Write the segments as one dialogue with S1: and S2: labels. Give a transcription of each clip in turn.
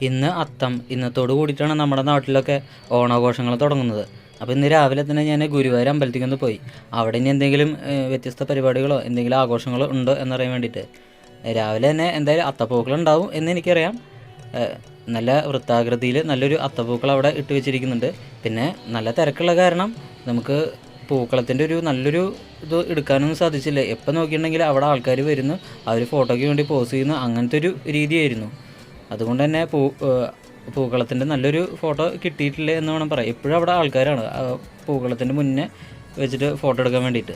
S1: ഇന്ന് അത്തം ഇന്നത്തോട് കൂടിയിട്ടാണ് നമ്മുടെ നാട്ടിലൊക്കെ ഓണാഘോഷങ്ങൾ തുടങ്ങുന്നത്. അപ്പോൾ ഇന്ന് രാവിലെ തന്നെ ഞാൻ ഗുരുവായൂർ അമ്പലത്തിൽ ഒന്ന് പോയി. അവിടെ ഇനി എന്തെങ്കിലും വ്യത്യസ്ത പരിപാടികളോ എന്തെങ്കിലും ആഘോഷങ്ങളോ ഉണ്ടോ എന്നറിയാൻ വേണ്ടിയിട്ട്. രാവിലെ തന്നെ എന്തായാലും അത്തപ്പൂക്കൾ ഉണ്ടാവും എന്ന് എനിക്കറിയാം. നല്ല വൃത്താകൃതിയിൽ നല്ലൊരു അത്തപ്പൂക്കൾ അവിടെ ഇട്ട് വെച്ചിരിക്കുന്നുണ്ട്. പിന്നെ നല്ല തിരക്കുള്ള കാരണം നമുക്ക് പൂക്കളത്തിന്റെ ഒരു നല്ലൊരു ഇത് എടുക്കാനൊന്നും സാധിച്ചില്ല. എപ്പോൾ നോക്കിയിട്ടുണ്ടെങ്കിൽ അവിടെ ആൾക്കാർ വരുന്നു. അവർ ഫോട്ടോയ്ക്ക് വേണ്ടി പോസ് ചെയ്യുന്നു. അങ്ങനത്തെ ഒരു രീതിയായിരുന്നു. അതുകൊണ്ട് തന്നെ പൂ പൂക്കളത്തിന്റെ നല്ലൊരു ഫോട്ടോ കിട്ടിയിട്ടില്ല എന്ന് വേണം പറയാം. ഇപ്പോഴും അവിടെ ആൾക്കാരാണ്. പൂക്കളത്തിന്റെ മുന്നേ വെച്ചിട്ട് ഫോട്ടോ എടുക്കാൻ വേണ്ടിയിട്ട്.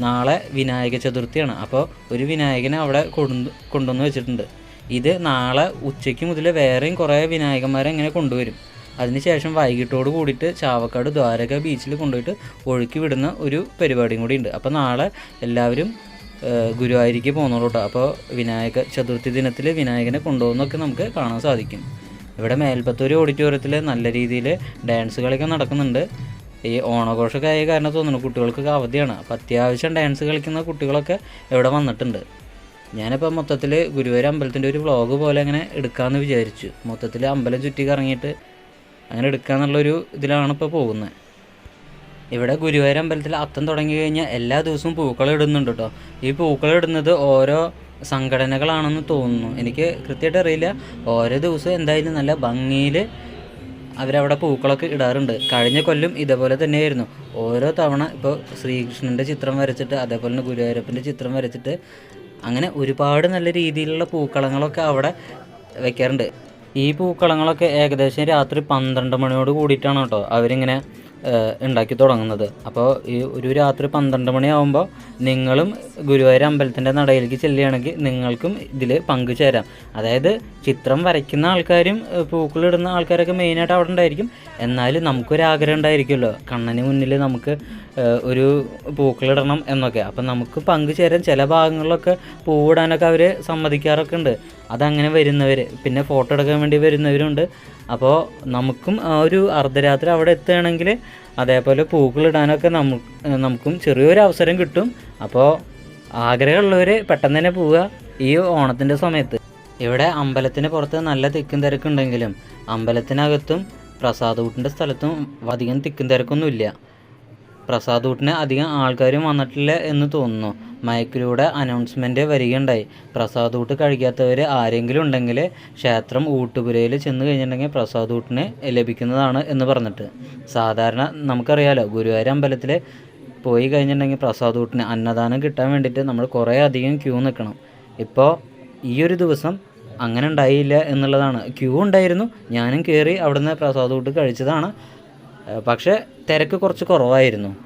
S1: നാളെ വിനായക ചതുർത്ഥിയാണ്. അപ്പോൾ ഒരു വിനായകനെ അവിടെ കൊണ്ടു കൊണ്ടുവന്ന് വെച്ചിട്ടുണ്ട്. ഇത് നാളെ ഉച്ചയ്ക്ക് മുതൽ വേറെയും കുറേ വിനായകന്മാരെ ഇങ്ങനെ കൊണ്ടുവരും. അതിനുശേഷം വൈകിട്ടോട് കൂടിയിട്ട് ചാവക്കാട് ദ്വാരക ബീച്ചിൽ കൊണ്ടുപോയിട്ട് ഒഴുക്കി വിടുന്ന ഒരു പരിപാടിയും കൂടി ഉണ്ട് അപ്പോൾ നാളെ എല്ലാവരും ഗുരുവായൂരിക്ക് പോകുന്നുള്ളൂ അപ്പോൾ വിനായക ചതുർത്ഥി ദിനത്തിൽ വിനായകനെ കൊണ്ടുപോകുന്നൊക്കെ നമുക്ക് കാണാൻ സാധിക്കും. ഇവിടെ മേൽപ്പത്തൂർ ഓഡിറ്റോറിയത്തിൽ നല്ല രീതിയിൽ ഡാൻസ് കളിക്കാൻ നടക്കുന്നുണ്ട്. ഈ ഓണഘോഷമൊക്കെ ആയ കാരണം തോന്നുന്നു കുട്ടികൾക്കൊക്കെ അവധിയാണ്. അപ്പോൾ അത്യാവശ്യം ഡാൻസ് കളിക്കുന്ന കുട്ടികളൊക്കെ ഇവിടെ വന്നിട്ടുണ്ട്. ഞാനിപ്പോൾ മൊത്തത്തിൽ ഗുരുവായൂർ അമ്പലത്തിന്റെ ഒരു വ്ളോഗ് പോലെ അങ്ങനെ എടുക്കാമെന്ന് വിചാരിച്ചു. മൊത്തത്തിൽ അമ്പലം ചുറ്റി കറങ്ങിയിട്ട് അങ്ങനെ എടുക്കാമെന്നുള്ളൊരു ഇതിലാണ് ഇപ്പോൾ പോകുന്നത് ഇവിടെ ഗുരുവായൂർ അമ്പലത്തിൽ അത്തം തുടങ്ങി കഴിഞ്ഞാൽ എല്ലാ ദിവസവും പൂക്കൾ ഇടുന്നുണ്ട് കേട്ടോ ഈ പൂക്കൾ ഇടുന്നത് ഓരോ സംഘടനകളാണെന്ന് തോന്നുന്നു. എനിക്ക് കൃത്യമായിട്ട് അറിയില്ല. ഓരോ ദിവസവും എന്തായാലും നല്ല ഭംഗിയിൽ അവരവിടെ പൂക്കളൊക്കെ ഇടാറുണ്ട്. കഴിഞ്ഞ കൊല്ലം ഇതേപോലെ തന്നെയായിരുന്നു. ഓരോ തവണ ഇപ്പോൾ ശ്രീകൃഷ്ണന്റെ ചിത്രം വരച്ചിട്ട് അതേപോലെ തന്നെ ഗുരുവായൂരപ്പന്റെ ചിത്രം വരച്ചിട്ട് അങ്ങനെ ഒരുപാട് നല്ല രീതിയിലുള്ള പൂക്കളങ്ങളൊക്കെ അവിടെ വയ്ക്കാറുണ്ട് ഈ പൂക്കളങ്ങളൊക്കെ ഏകദേശം രാത്രി പന്ത്രണ്ട് മണിയോട് കൂടിയിട്ടാണ് കേട്ടോ അവരിങ്ങനെ ഉണ്ടാക്കി തുടങ്ങുന്നത്. അപ്പോൾ ഈ ഒരു രാത്രി പന്ത്രണ്ട് മണിയാവുമ്പോൾ നിങ്ങളും ഗുരുവായൂർ അമ്പലത്തിന്റെ നടയിലേക്ക് ചെല്ലുകയാണെങ്കിൽ നിങ്ങൾക്കും ഇതിൽ പങ്കുചേരാം. അതായത് ചിത്രം വരയ്ക്കുന്ന ആൾക്കാരും പൂക്കളിടുന്ന ആൾക്കാരൊക്കെ മെയിനായിട്ട് അവിടെ ഉണ്ടായിരിക്കും. എന്നാലും നമുക്കൊരാഗ്രഹം ഉണ്ടായിരിക്കുമല്ലോ. കണ്ണന് മുന്നിൽ നമുക്ക് ഒരു പൂക്കളിടണം എന്നൊക്കെ. അപ്പം നമുക്ക് പങ്കുചേരാൻ ചില ഭാഗങ്ങളിലൊക്കെ പൂവിടാനൊക്കെ അവർ സമ്മതിക്കാറൊക്കെ ഉണ്ട് അതങ്ങനെ വരുന്നവർ പിന്നെ ഫോട്ടോ എടുക്കാൻ വേണ്ടി വരുന്നവരുണ്ട്. അപ്പോൾ നമുക്കും ആ ഒരു അർദ്ധരാത്രി അവിടെ എത്തുകയാണെങ്കിൽ അതേപോലെ പൂക്കളിടാനൊക്കെ നമുക്ക് നമുക്കും ചെറിയൊരു അവസരം കിട്ടും. അപ്പോൾ ആഗ്രഹമുള്ളവർ പെട്ടെന്ന് തന്നെ പോവുക ഈ ഓണത്തിന്റെ സമയത്ത്. ഇവിടെ അമ്പലത്തിന് പുറത്ത് നല്ല തിക്കും തിരക്കുണ്ടെങ്കിലും അമ്പലത്തിനകത്തും പ്രസാദൂട്ടിന്റെ സ്ഥലത്തും അധികം തിക്കും തിരക്കൊന്നുമില്ല. പ്രസാദൂട്ടിന് അധികം ആൾക്കാരും വന്നിട്ടില്ല എന്ന് തോന്നുന്നു. മയക്കിലൂടെ അനൗൺസ്മെന്റ് വരികയുണ്ടായി. പ്രസാദ് ഊട്ട് കഴിക്കാത്തവർ ആരെങ്കിലും ഉണ്ടെങ്കിൽ ക്ഷേത്രം ഊട്ടുപുരയിൽ ചെന്ന് കഴിഞ്ഞിട്ടുണ്ടെങ്കിൽ പ്രസാദ് ഊട്ടിന് ലഭിക്കുന്നതാണ് എന്ന് പറഞ്ഞിട്ട്. സാധാരണ നമുക്കറിയാലോ ഗുരുവായൂർ അമ്പലത്തിൽ പോയി കഴിഞ്ഞിട്ടുണ്ടെങ്കിൽ പ്രസാദ് ഊട്ടിന് അന്നദാനം കിട്ടാൻ വേണ്ടിയിട്ട് നമ്മൾ കുറേ അധികം ക്യൂ നിൽക്കണം. ഇപ്പോൾ ഈ ഒരു ദിവസം അങ്ങനെ ഉണ്ടായില്ല എന്നുള്ളതാണ്. ക്യൂ ഉണ്ടായിരുന്നു. ഞാനും കയറി അവിടുന്ന് പ്രസാദ് ഊട്ട് കഴിച്ചതാണ്. പക്ഷേ തിരക്ക് കുറച്ച് കുറവായിരുന്നു.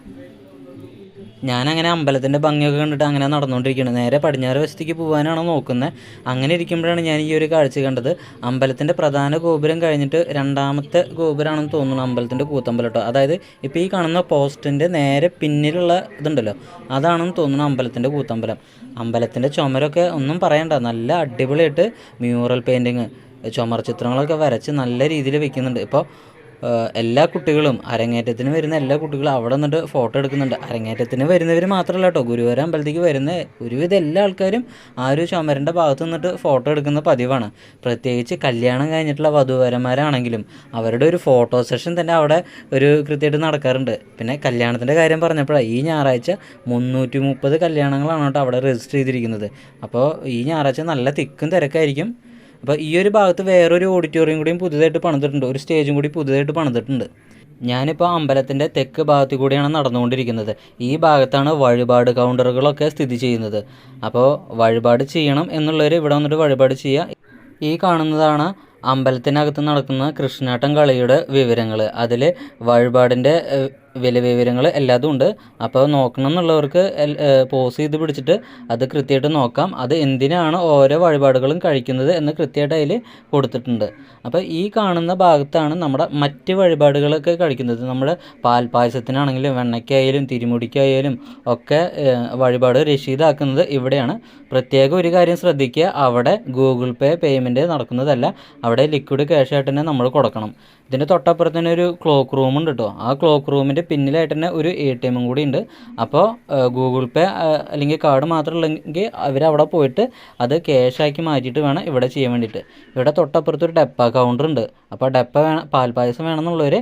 S1: ഞാനങ്ങനെ അമ്പലത്തിന്റെ ഭംഗിയൊക്കെ കണ്ടിട്ട് അങ്ങനെ നടന്നുകൊണ്ടിരിക്കുകയാണ്. നേരെ പടിഞ്ഞാറ് വശത്തേക്ക് പോകാനാണ് നോക്കുന്നത്. അങ്ങനെ ഇരിക്കുമ്പോഴാണ് ഞാൻ ഈ ഒരു കാഴ്ച കണ്ടത്. അമ്പലത്തിന്റെ പ്രധാന ഗോപുരം കഴിഞ്ഞിട്ട് രണ്ടാമത്തെ ഗോപുരമാണെന്ന് തോന്നുന്നു അമ്പലത്തിന്റെ കൂത്തമ്പലം കേട്ടോ. അതായത് ഇപ്പോൾ ഈ കാണുന്ന പോസ്റ്റിന്റെ നേരെ പിന്നിലുള്ള ഇതുണ്ടല്ലോ അതാണെന്ന് തോന്നുന്നു അമ്പലത്തിന്റെ കൂത്തമ്പലം. അമ്പലത്തിന്റെ ചുമരൊക്കെ ഒന്നും പറയണ്ട നല്ല അടിപൊളിയായിട്ട് മ്യൂറൽ പെയിന്റിങ് ചുമർ ചിത്രങ്ങളൊക്കെ വരച്ച് നല്ല രീതിയിൽ വെക്കുന്നുണ്ട്. ഇപ്പോൾ എല്ലാ കുട്ടികളും അരങ്ങേറ്റത്തിന് വരുന്ന എല്ലാ കുട്ടികളും അവിടെ നിന്നിട്ട് ഫോട്ടോ എടുക്കുന്നുണ്ട്. അരങ്ങേറ്റത്തിന് വരുന്നവർ മാത്രമല്ല കേട്ടോ ഗുരുവായൂർ അമ്പലത്തേക്ക് വരുന്ന ഒരുവിധ എല്ലാ ആൾക്കാരും ആ ഒരു ചുമരന്റെ ഭാഗത്ത് നിന്നിട്ട് ഫോട്ടോ എടുക്കുന്ന പതിവാണ്. പ്രത്യേകിച്ച് കല്യാണം കഴിഞ്ഞിട്ടുള്ള വധുവരന്മാരാണെങ്കിലും അവരുടെ ഒരു ഫോട്ടോ സെഷൻ തന്നെ അവിടെ ഒരു കൃത്യമായിട്ട് നടക്കാറുണ്ട്. പിന്നെ കല്യാണത്തിന്റെ കാര്യം പറഞ്ഞപ്പോഴാണ് ഈ ഞായറാഴ്ച മുന്നൂറ്റി മുപ്പത് കല്യാണങ്ങളാണ് കേട്ടോ അവിടെ രജിസ്റ്റർ ചെയ്തിരിക്കുന്നത്. അപ്പോൾ ഈ ഞായറാഴ്ച നല്ല തിക്കും തിരക്കായിരിക്കും. അപ്പോൾ ഈ ഒരു ഭാഗത്ത് വേറൊരു ഓഡിറ്റോറിയം കൂടിയും പുതുതായിട്ട് പണിതിട്ടുണ്ട്. ഒരു സ്റ്റേജും കൂടി പുതുതായിട്ട് പണിതിട്ടുണ്ട്. ഞാനിപ്പോൾ അമ്പലത്തിന്റെ തെക്ക് ഭാഗത്തു കൂടിയാണ് നടന്നുകൊണ്ടിരിക്കുന്നത്. ഈ ഭാഗത്താണ് വഴിപാട് കൗണ്ടറുകളൊക്കെ സ്ഥിതി ചെയ്യുന്നത്. അപ്പോൾ വഴിപാട് ചെയ്യണം എന്നുള്ളവർ ഇവിടെ വന്നിട്ട് വഴിപാട് ചെയ്യുക ഈ കാണുന്നതാണ് അമ്പലത്തിനകത്ത് നടക്കുന്ന കൃഷ്ണാട്ടം കളിയുടെ വിവരങ്ങൾ അതിൽ വഴിപാടിന്റെ വില വിവരങ്ങൾ എല്ലാതും ഉണ്ട്. അപ്പോൾ നോക്കണം എന്നുള്ളവർക്ക് പോസ് ചെയ്ത് പിടിച്ചിട്ട് അത് കൃത്യമായിട്ട് നോക്കാം. അത് എന്തിനാണ് ഓരോ വഴിപാടുകളും കഴിക്കുന്നത് എന്ന് കൃത്യമായിട്ട് അതിൽ കൊടുത്തിട്ടുണ്ട്. അപ്പോൾ ഈ കാണുന്ന ഭാഗത്താണ് നമ്മുടെ മറ്റ് വഴിപാടുകളൊക്കെ കഴിക്കുന്നത്. നമ്മുടെ പാൽപ്പായസത്തിനാണെങ്കിലും വെണ്ണയ്ക്കായാലും തിരുമുടിക്കായാലും ഒക്കെ വഴിപാട് രസീതാക്കുന്നത് ഇവിടെയാണ്. പ്രത്യേകം ഒരു കാര്യം ശ്രദ്ധിക്കുക. അവിടെ ഗൂഗിൾ പേ പേയ്മെന്റ് നടക്കുന്നതല്ല. അവിടെ ലിക്വിഡ് ക്യാഷ് ആയിട്ട് തന്നെ നമ്മൾ കൊടുക്കണം. ഇതിന്റെ തൊട്ടപ്പുറത്ത് തന്നെ ഒരു ക്ലോക്ക് റൂം ഉണ്ട് കേട്ടോ ആ ക്ലോക്ക് റൂമിന്റെ പിന്നിലായിട്ട് തന്നെ ഒരു എ ടി എമ്മും കൂടി ഉണ്ട്. അപ്പോൾ ഗൂഗിൾ പേ അല്ലെങ്കിൽ കാർഡ് മാത്രമല്ലെങ്കിൽ അവരവിടെ പോയിട്ട് അത് ക്യാഷാക്കി മാറ്റിയിട്ട് വേണം ഇവിടെ ചെയ്യാൻ വേണ്ടിയിട്ട്. ഇവിടെ തൊട്ടപ്പുറത്ത് ഒരു ഡെപ്പ കൗണ്ടർ ഉണ്ട്. അപ്പോൾ ഡെപ്പ വേണം പാൽപ്പായസം വേണമെന്നുള്ളവർ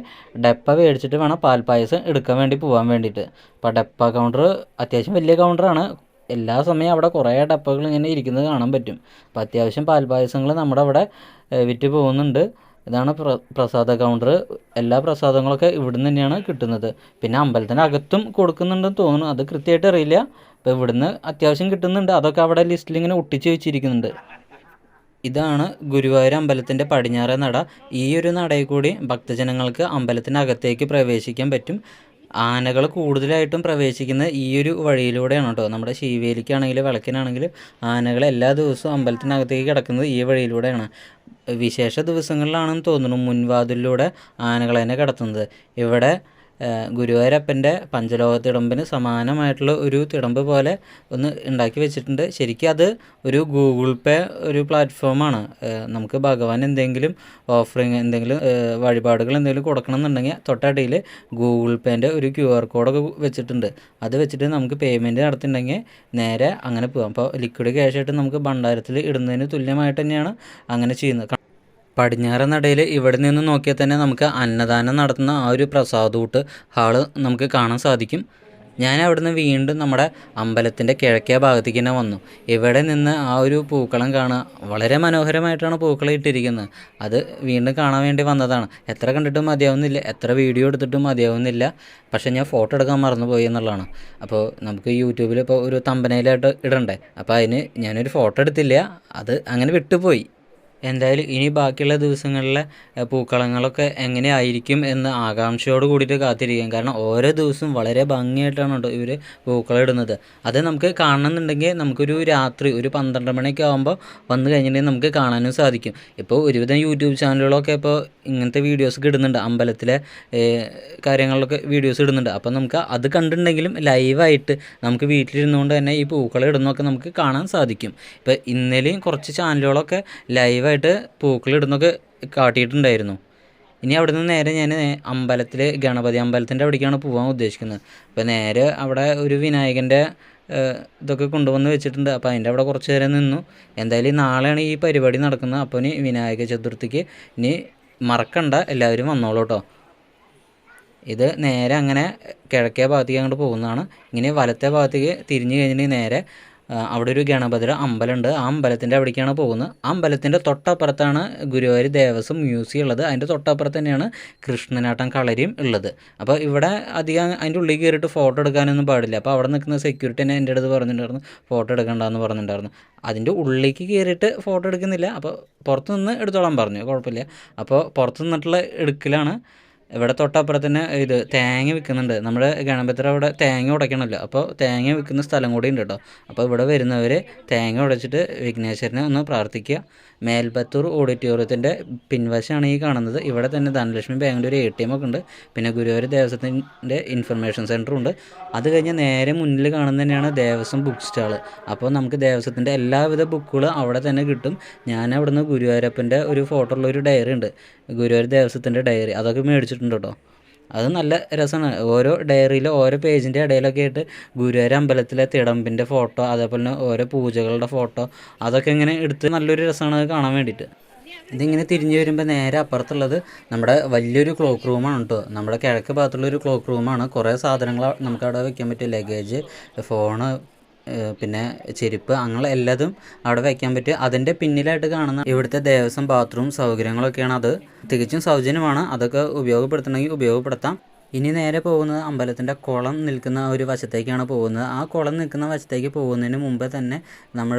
S1: ഡെപ്പ മേടിച്ചിട്ട് വേണം പാൽപ്പായസം എടുക്കാൻ വേണ്ടി പോകാൻ വേണ്ടിയിട്ട്. അപ്പോൾ ഡെപ്പ കൗണ്ടർ അത്യാവശ്യം വലിയ കൗണ്ടറാണ് എല്ലാ സമയം അവിടെ കുറേ ഡപ്പകൾ ഇങ്ങനെ ഇരിക്കുന്നത് കാണാൻ പറ്റും. അപ്പോൾ അത്യാവശ്യം പാൽപ്പായസങ്ങൾ നമ്മുടെ അവിടെ വിറ്റ് പോകുന്നുണ്ട്. ഇതാണ് പ്ര പ്രസാദ കൗണ്ടർ എല്ലാ പ്രസാദങ്ങളൊക്കെ ഇവിടുന്ന് തന്നെയാണ് കിട്ടുന്നത്. പിന്നെ അമ്പലത്തിന്റെ അകത്തും കൊടുക്കുന്നുണ്ടെന്ന് തോന്നുന്നു. അത് കൃത്യമായിട്ട് അറിയില്ല. അപ്പോൾ ഇവിടുന്ന് അത്യാവശ്യം കിട്ടുന്നുണ്ട്. അതൊക്കെ അവിടെ ലിസ്റ്റിൽ ഇങ്ങനെ ഒട്ടിച്ച് വെച്ചിരിക്കുന്നുണ്ട്. ഇതാണ് ഗുരുവായൂർ അമ്പലത്തിന്റെ പടിഞ്ഞാറേ നട. ഈ ഒരു നടയിൽ കൂടി ഭക്തജനങ്ങൾക്ക് അമ്പലത്തിനകത്തേക്ക് പ്രവേശിക്കാൻ പറ്റും. ആനകൾ കൂടുതലായിട്ടും പ്രവേശിക്കുന്ന ഈ ഒരു വഴിയിലൂടെയാണ് കേട്ടോ. നമ്മുടെ ശിവേലിക്കാണെങ്കിലും വിളക്കിനാണെങ്കിലും ആനകൾ എല്ലാ ദിവസവും അമ്പലത്തിനകത്തേക്ക് കിടക്കുന്നത് ഈ വഴിയിലൂടെയാണ്. വിശേഷ ദിവസങ്ങളിലാണെന്ന് തോന്നുന്നു മുൻവാതിലിലൂടെ ആനകളെ തന്നെ കിടത്തുന്നത്. ഇവിടെ ഗുരുവായൂരപ്പന്റെ പഞ്ചലോക തിടമ്പിന് സമാനമായിട്ടുള്ള ഒരു തിടമ്പ് പോലെ ഒന്ന് ഉണ്ടാക്കി വെച്ചിട്ടുണ്ട്. ശരിക്കും അത് ഒരു ഗൂഗിൾ പേ ഒരു പ്ലാറ്റ്ഫോമാണ്. നമുക്ക് ഭഗവാൻ എന്തെങ്കിലും ഓഫറിങ് എന്തെങ്കിലും വഴിപാടുകൾ എന്തെങ്കിലും കൊടുക്കണം എന്നുണ്ടെങ്കിൽ തൊട്ടടിയിൽ ഗൂഗിൾ പേന്റെ ഒരു ക്യു ആർ കോഡൊക്കെ വെച്ചിട്ടുണ്ട്. അത് വെച്ചിട്ട് നമുക്ക് പേയ്മെന്റ് നടത്തിയിട്ടുണ്ടെങ്കിൽ നേരെ അങ്ങനെ പോകാം അപ്പോൾ ലിക്വിഡ് ക്യാഷ് ആയിട്ട് നമുക്ക് ഭണ്ഡാരത്തിൽ ഇടുന്നതിന് തുല്യമായിട്ട് തന്നെയാണ് അങ്ങനെ ചെയ്യുന്നത്. പടിഞ്ഞാറൻ നടയിൽ ഇവിടെ നിന്ന് നോക്കിയാൽ തന്നെ നമുക്ക് അന്നദാനം നടത്തുന്ന ആ ഒരു പ്രസാദൂട്ട് ഹാൾ നമുക്ക് കാണാൻ സാധിക്കും. ഞാൻ അവിടുന്ന് വീണ്ടും നമ്മുടെ അമ്പലത്തിന്റെ കിഴക്കേ ഭാഗത്തേക്ക് തന്നെ വന്നു. ഇവിടെ നിന്ന് ആ ഒരു പൂക്കളം കാണുക വളരെ മനോഹരമായിട്ടാണ് പൂക്കളം ഇട്ടിരിക്കുന്നത്. അത് വീണ്ടും കാണാൻ വേണ്ടി വന്നതാണ്. എത്ര കണ്ടിട്ടും മതിയാവുന്നില്ല. എത്ര വീഡിയോ എടുത്തിട്ടും മതിയാവുന്നില്ല. പക്ഷേ ഞാൻ ഫോട്ടോ എടുക്കാൻ മറന്നുപോയി എന്നുള്ളതാണ്. അപ്പോൾ നമുക്ക് യൂട്യൂബിൽ ഇപ്പോൾ ഒരു തമ്പനയിലായിട്ട് ഇടണ്ടേ? അപ്പോൾ അതിന് ഞാനൊരു ഫോട്ടോ എടുത്തില്ല. അത് അങ്ങനെ വിട്ടുപോയി. എന്തായാലും ഇനി ബാക്കിയുള്ള ദിവസങ്ങളിലെ പൂക്കളങ്ങളൊക്കെ എങ്ങനെയായിരിക്കും എന്ന് ആകാംക്ഷയോട് കൂടിയിട്ട് കാത്തിരിക്കാം. കാരണം ഓരോ ദിവസവും വളരെ ഭംഗിയായിട്ടാണ് കേട്ടോ ഇവർ പൂക്കളിടുന്നത് അത് നമുക്ക് കാണണമെന്നുണ്ടെങ്കിൽ നമുക്കൊരു രാത്രി ഒരു പന്ത്രണ്ട് മണിയൊക്കെ ആകുമ്പോൾ വന്നു കഴിഞ്ഞിട്ടുണ്ടെങ്കിൽ നമുക്ക് കാണാനും സാധിക്കും. ഇപ്പോൾ ഒരുവിധം യൂട്യൂബ് ചാനലുകളൊക്കെ ഇപ്പോൾ ഇങ്ങനത്തെ വീഡിയോസൊക്കെ ഇടുന്നുണ്ട്. അമ്പലത്തിലെ കാര്യങ്ങളിലൊക്കെ വീഡിയോസ് ഇടുന്നുണ്ട്. അപ്പോൾ നമുക്ക് അത് കണ്ടിട്ടുണ്ടെങ്കിലും ലൈവായിട്ട് നമുക്ക് വീട്ടിലിരുന്നുകൊണ്ട് തന്നെ ഈ പൂക്കളം ഇടുന്നതൊക്കെ നമുക്ക് കാണാൻ സാധിക്കും. ഇപ്പോൾ ഇന്നലെയും കുറച്ച് ചാനലുകളൊക്കെ ലൈവായിട്ട് പൂക്കളം ഇടുന്നൊക്കെ കാട്ടിയിട്ടുണ്ടായിരുന്നു. ഇനി അവിടെ നിന്ന് നേരെ ഞാൻ അമ്പലത്തിൽ ഗണപതി അമ്പലത്തിന്റെ അവിടേക്കാണ് പോകാൻ ഉദ്ദേശിക്കുന്നത്. അപ്പോൾ നേരെ അവിടെ ഒരു വിനായകന്റെ ഇതൊക്കെ കൊണ്ടുവന്ന് വെച്ചിട്ടുണ്ട്. അപ്പോൾ അതിന്റെ അവിടെ കുറച്ച് നേരം നിന്നു. എന്തായാലും നാളെയാണ് ഈ പരിപാടി നടക്കുന്നത്. അപ്പോൾ ഇനി വിനായക ചതുർത്ഥിക്ക് ഇനി മറക്കണ്ട. എല്ലാവരും വന്നോളൂ കേട്ടോ ഇത് നേരെ അങ്ങനെ കിഴക്കേ ഭാഗത്തേക്ക് അങ്ങോട്ട് പോകുന്നതാണ്. ഇങ്ങനെ വലത്തെ ഭാഗത്തേക്ക് തിരിഞ്ഞു കഴിഞ്ഞിട്ടുണ്ടെങ്കിൽ നേരെ അവിടെ ഒരു ഗണപതിയുടെ അമ്പലമുണ്ട്. ആ അമ്പലത്തിന്റെ അവിടേക്കാണ് പോകുന്നത്. ആ അമ്പലത്തിന്റെ തൊട്ടപ്പുറത്താണ് ഗുരുവായൂർ ദേവസ്വം മ്യൂസിയം ഉള്ളത്. അതിന്റെ തൊട്ടപ്പുറത്ത് തന്നെയാണ് കൃഷ്ണനാട്ടം കളരിയും ഉള്ളത്. അപ്പോൾ ഇവിടെ അധികം അതിന്റെ ഉള്ളിൽ കയറിയിട്ട് ഫോട്ടോ എടുക്കാനൊന്നും പാടില്ല. അപ്പോൾ അവിടെ നിൽക്കുന്ന സെക്യൂരിറ്റി തന്നെ എന്റെ അടുത്ത് പറഞ്ഞിട്ടുണ്ടായിരുന്നു. ഫോട്ടോ എടുക്കണ്ടെന്ന് പറഞ്ഞിട്ടുണ്ടായിരുന്നു. അതിന്റെ ഉള്ളിലേക്ക് കയറിയിട്ട് ഫോട്ടോ എടുക്കുന്നില്ല. അപ്പോൾ പുറത്ത് നിന്ന് എടുത്തോളാൻ പറഞ്ഞു. കുഴപ്പമില്ല. അപ്പോൾ പുറത്ത് നിന്നിട്ടുള്ള എടുക്കലാണ്. ഇവിടെ തൊട്ടപ്പുറത്ത് തന്നെ ഇത് തേങ്ങ വിൽക്കുന്നുണ്ട്. നമ്മുടെ ഗണപതിയുടെ അവിടെ തേങ്ങ ഉടയ്ക്കണമല്ലോ. അപ്പോൾ തേങ്ങ വിൽക്കുന്ന സ്ഥലം കൂടി ഉണ്ട് കേട്ടോ. അപ്പോൾ ഇവിടെ വരുന്നവർ തേങ്ങ ഉടച്ചിട്ട് വിഘ്നേശ്വരനെ ഒന്ന് പ്രാർത്ഥിക്കുക. മേൽപ്പത്തൂർ ഓഡിറ്റോറിയത്തിന്റെ പിൻവശമാണ് ഈ കാണുന്നത്. ഇവിടെ തന്നെ ധനലക്ഷ്മി ബാങ്കിന്റെ ഒരു എ ടി എം ഒക്കെ ഉണ്ട്. പിന്നെ ഗുരുവായൂർ ദേവസ്വത്തിന്റെ ഇൻഫർമേഷൻ സെന്ററും ഉണ്ട്. അത് കഴിഞ്ഞ് നേരെ മുന്നിൽ കാണുന്ന തന്നെയാണ് ദേവസ്വം ബുക്ക് സ്റ്റാൾ അപ്പോൾ നമുക്ക് ദേവസ്വത്തിന്റെ എല്ലാവിധ ബുക്കുകളും അവിടെ തന്നെ കിട്ടും. ഞാൻ അവിടുന്ന് ഗുരുവായൂരപ്പന്റെ ഒരു ഫോട്ടോ ഉള്ള ഒരു ഡയറി ഉണ്ട്. ഗുരുവായൂർ ദേവസ്വത്തിന്റെ ഡയറി അതൊക്കെ മേടിച്ചിട്ടുണ്ട് കേട്ടോ. അത് നല്ല രസമാണ്. ഓരോ ഡയറിയിൽ ഓരോ പേജിന്റെ ഇടയിലൊക്കെ ആയിട്ട് ഗുരുവായൂർ അമ്പലത്തിലെ തിടമ്പിന്റെ ഫോട്ടോ അതേപോലെ തന്നെ ഓരോ പൂജകളുടെ ഫോട്ടോ അതൊക്കെ ഇങ്ങനെ എടുത്ത് നല്ലൊരു രസമാണ് അത് കാണാൻ വേണ്ടിയിട്ട്. ഇതിങ്ങനെ തിരിഞ്ഞു വരുമ്പോൾ നേരെ അപ്പുറത്തുള്ളത് നമ്മുടെ വലിയൊരു ക്ലോക്ക് റൂമാണ് കേട്ടോ നമ്മുടെ കിഴക്ക് ഭാഗത്തുള്ള ഒരു ക്ലോക്ക് റൂമാണ് കുറേ സാധനങ്ങൾ നമുക്ക് അവിടെ വെക്കാൻ പറ്റും ലഗേജ് ഫോണ് പിന്നെ ചെരുപ്പ് അങ്ങനെ എല്ലാതും അവിടെ വയ്ക്കാൻ പറ്റും അതിന്റെ പിന്നിലായിട്ട് കാണുന്ന ഇവിടുത്തെ ദേവസ്വം ബാത്റൂം സൗകര്യങ്ങളൊക്കെയാണ് അത്. തികച്ചും സൗജന്യമാണ്. അതൊക്കെ ഉപയോഗപ്പെടുത്തണമെങ്കിൽ ഉപയോഗപ്പെടുത്താം. ഇനി നേരെ പോകുന്നത് അമ്പലത്തിന്റെ കുളം നിൽക്കുന്ന ഒരു വശത്തേക്കാണ് പോകുന്നത്. ആ കുളം നിൽക്കുന്ന വശത്തേക്ക് പോകുന്നതിന് മുമ്പേ തന്നെ നമ്മൾ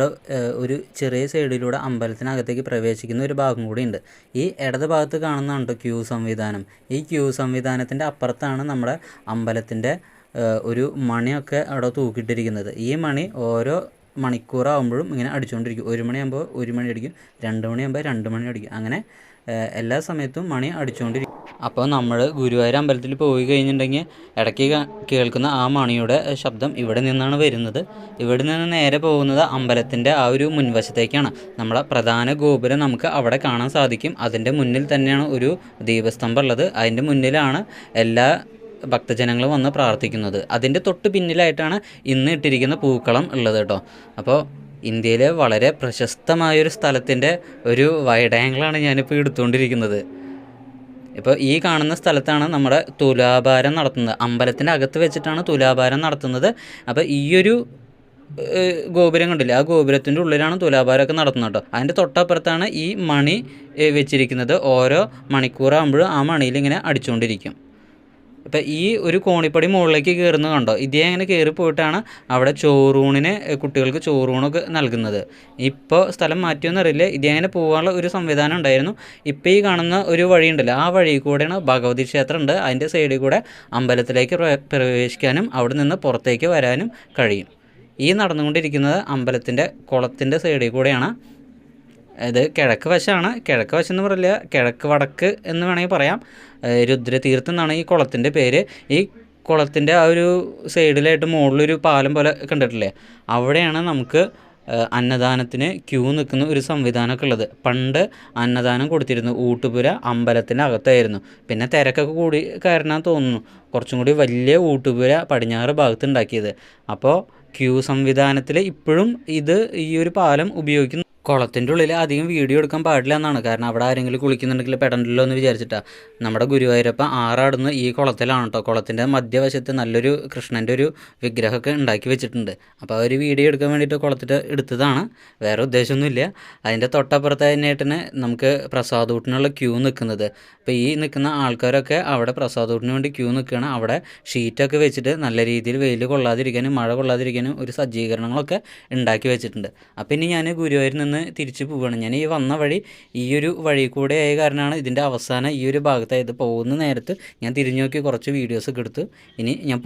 S1: ഒരു ചെറിയ സൈഡിലൂടെ അമ്പലത്തിനകത്തേക്ക് പ്രവേശിക്കുന്ന ഒരു ഭാഗം കൂടി ഉണ്ട്. ഈ ഇടത് ഭാഗത്ത് കാണുന്നുണ്ട് ക്യൂ സംവിധാനം. ഈ ക്യൂ സംവിധാനത്തിന്റെ അപ്പുറത്താണ് നമ്മുടെ അമ്പലത്തിന്റെ ഒരു മണിയൊക്കെ അവിടെ തൂക്കിയിട്ടിരിക്കുന്നത്. ഈ മണി ഓരോ മണിക്കൂറാകുമ്പോഴും ഇങ്ങനെ അടിച്ചുകൊണ്ടിരിക്കും. ഒരു മണിയാകുമ്പോൾ ഒരു മണി അടിക്കും. രണ്ട് മണിയാകുമ്പോൾ രണ്ട് മണി അടിക്കും. അങ്ങനെ എല്ലാ സമയത്തും മണി അടിച്ചുകൊണ്ടിരിക്കും. അപ്പോൾ നമ്മൾ ഗുരുവായൂർ അമ്പലത്തിൽ പോയി കഴിഞ്ഞിട്ടുണ്ടെങ്കിൽ ഇടയ്ക്ക് കേൾക്കുന്ന ആ മണിയുടെ ശബ്ദം ഇവിടെ നിന്നാണ് വരുന്നത്. ഇവിടെ നിന്ന് നേരെ പോകുന്നത് അമ്പലത്തിന്റെ ആ ഒരു മുൻവശത്തേക്കാണ്. നമ്മളെ പ്രധാന ഗോപുരം നമുക്ക് അവിടെ കാണാൻ സാധിക്കും. അതിന്റെ മുന്നിൽ തന്നെയാണ് ഒരു ദീപസ്തംഭം ഉള്ളത്. അതിന്റെ മുന്നിലാണ് എല്ലാ ഭക്തജനങ്ങൾ വന്ന് പ്രാർത്ഥിക്കുന്നത്. അതിന്റെ തൊട്ട് പിന്നിലായിട്ടാണ് ഇന്ന് ഇട്ടിരിക്കുന്ന പൂക്കളം ഉള്ളത് കേട്ടോ. അപ്പോൾ ഇന്ത്യയിലെ വളരെ പ്രശസ്തമായൊരു സ്ഥലത്തിന്റെ ഒരു വൈഡ് ഞാനിപ്പോൾ എടുത്തുകൊണ്ടിരിക്കുന്നത്. ഇപ്പോൾ ഈ കാണുന്ന സ്ഥലത്താണ് നമ്മുടെ തുലാഭാരം നടത്തുന്നത്. അമ്പലത്തിന്റെ അകത്ത് വെച്ചിട്ടാണ് തുലാഭാരം നടത്തുന്നത്. അപ്പോൾ ഈയൊരു ഗോപുരം കണ്ടില്ലേ? ആ ഗോപുരത്തിന്റെ ഉള്ളിലാണ് തുലാഭാരമൊക്കെ നടത്തുന്നത് കേട്ടോ. അതിന്റെ തൊട്ടപ്പുറത്താണ് ഈ മണി വെച്ചിരിക്കുന്നത്. ഓരോ മണിക്കൂറാകുമ്പോഴും ആ മണിയിൽ ഇങ്ങനെ അടിച്ചുകൊണ്ടിരിക്കും. ഇപ്പം ഈ ഒരു കോണിപ്പടി മുകളിലേക്ക് കയറുന്നത് കണ്ടോ? ഇതേ അങ്ങനെ കയറി പോയിട്ടാണ് അവിടെ ചോറൂണിന് കുട്ടികൾക്ക് ചോറൂണൊക്കെ നൽകുന്നത്. ഇപ്പോൾ സ്ഥലം മാറ്റിയൊന്നറിയില്ല ഇതേ അങ്ങനെ പോകാനുള്ള ഒരു സംവിധാനം ഉണ്ടായിരുന്നു. ഇപ്പോൾ ഈ കാണുന്ന ഒരു വഴിയുണ്ടല്ലോ ആ വഴി കൂടെയാണ് ഭഗവതി ക്ഷേത്രം ഉണ്ട് അതിന്റെ സൈഡിൽ കൂടെ അമ്പലത്തിലേക്ക് പ്രവേശിക്കാനും അവിടെ നിന്ന് പുറത്തേക്ക് വരാനും കഴിയും. ഈ നടന്നുകൊണ്ടിരിക്കുന്നത് അമ്പലത്തിന്റെ കുളത്തിന്റെ സൈഡിൽ കൂടെയാണ്. ഇത് കിഴക്ക് വശമാണ് കിഴക്ക് വശം എന്ന് പറയില്ല കിഴക്ക് വടക്ക് എന്ന് വേണമെങ്കിൽ പറയാം. രുദ്രതീർത്ഥം എന്നാണ് ഈ കുളത്തിന്റെ പേര്. ഈ കുളത്തിന്റെ ആ ഒരു സൈഡിലായിട്ട് മുകളിലൊരു പാലം പോലെ കണ്ടിട്ടില്ലേ? അവിടെയാണ് നമുക്ക് അന്നദാനത്തിന് ക്യൂ നിൽക്കുന്ന ഒരു സംവിധാനമൊക്കെ ഉള്ളത്. പണ്ട് അന്നദാനം കൊടുത്തിരുന്നു. ഊട്ടുപുര അമ്പലത്തിന്റെ അകത്തായിരുന്നു. പിന്നെ തിരക്കൊക്കെ കൂടി കാരണം തോന്നുന്നു. കുറച്ചും കൂടി വലിയ ഊട്ടുപുര പടിഞ്ഞാറ് ഭാഗത്ത് ഉണ്ടാക്കിയത്. അപ്പോൾ ക്യൂ സംവിധാനത്തിൽ ഇപ്പോഴും ഇത് ഈ ഒരു പാലം ഉപയോഗിക്കുന്നു. കുളത്തിന്റെ ഉള്ളിൽ അധികം വീഡിയോ എടുക്കാൻ പാടില്ല എന്നാണ്. കാരണം അവിടെ ആരെങ്കിലും കുളിക്കുന്നുണ്ടെങ്കിൽ പെടണ്ടല്ലോ എന്ന് വിചാരിച്ചിട്ടാണ് നമ്മുടെ ഗുരുവായൂരപ്പ ആറാടുന്ന ഈ കുളത്തിലാണ് കേട്ടോ കുളത്തിന്റെ മധ്യവശത്ത് നല്ലൊരു കൃഷ്ണന്റെ ഒരു വിഗ്രഹമൊക്കെ ഉണ്ടാക്കി വെച്ചിട്ടുണ്ട്. അപ്പോൾ ഒരു വീഡിയോ എടുക്കാൻ വേണ്ടിയിട്ട് കുളത്തിൽ എടുത്തതാണ് വേറെ ഉദ്ദേശമൊന്നുമില്ല. അതിന്റെ തൊട്ടപ്പുറത്ത് തന്നെയായിട്ടാണ് നമുക്ക് പ്രസാദൂട്ടിനുള്ള ക്യൂ നിൽക്കുന്നത്. അപ്പോൾ ഈ നിൽക്കുന്ന ആൾക്കാരൊക്കെ അവിടെ പ്രസാദൂട്ടിന് വേണ്ടി ക്യൂ നിൽക്കുകയാണ്. അവിടെ ഷീറ്റൊക്കെ വെച്ചിട്ട് നല്ല രീതിയിൽ വെയിൽ കൊള്ളാതിരിക്കാനും മഴ കൊള്ളാതിരിക്കാനും ഒരു സജ്ജീകരണങ്ങളൊക്കെ ഉണ്ടാക്കി വെച്ചിട്ടുണ്ട്. അപ്പോൾ ഇനി ഞാൻ ഗുരുവായൂരിൽ നിന്ന് തിരിച്ച് പോവുകയാണ് ഞാൻ ഈ വന്ന വഴി ഈ ഒരു വഴി കൂടെ ആയ കാരണമാണ് ഇതിന്റെ അവസാനം ഈ ഒരു ഭാഗത്തായത് പോകുന്ന നേരത്ത് ഞാൻ തിരിഞ്ഞു നോക്കി കുറച്ച് വീഡിയോസൊക്കെ എടുത്ത് ഇനി ഞാൻ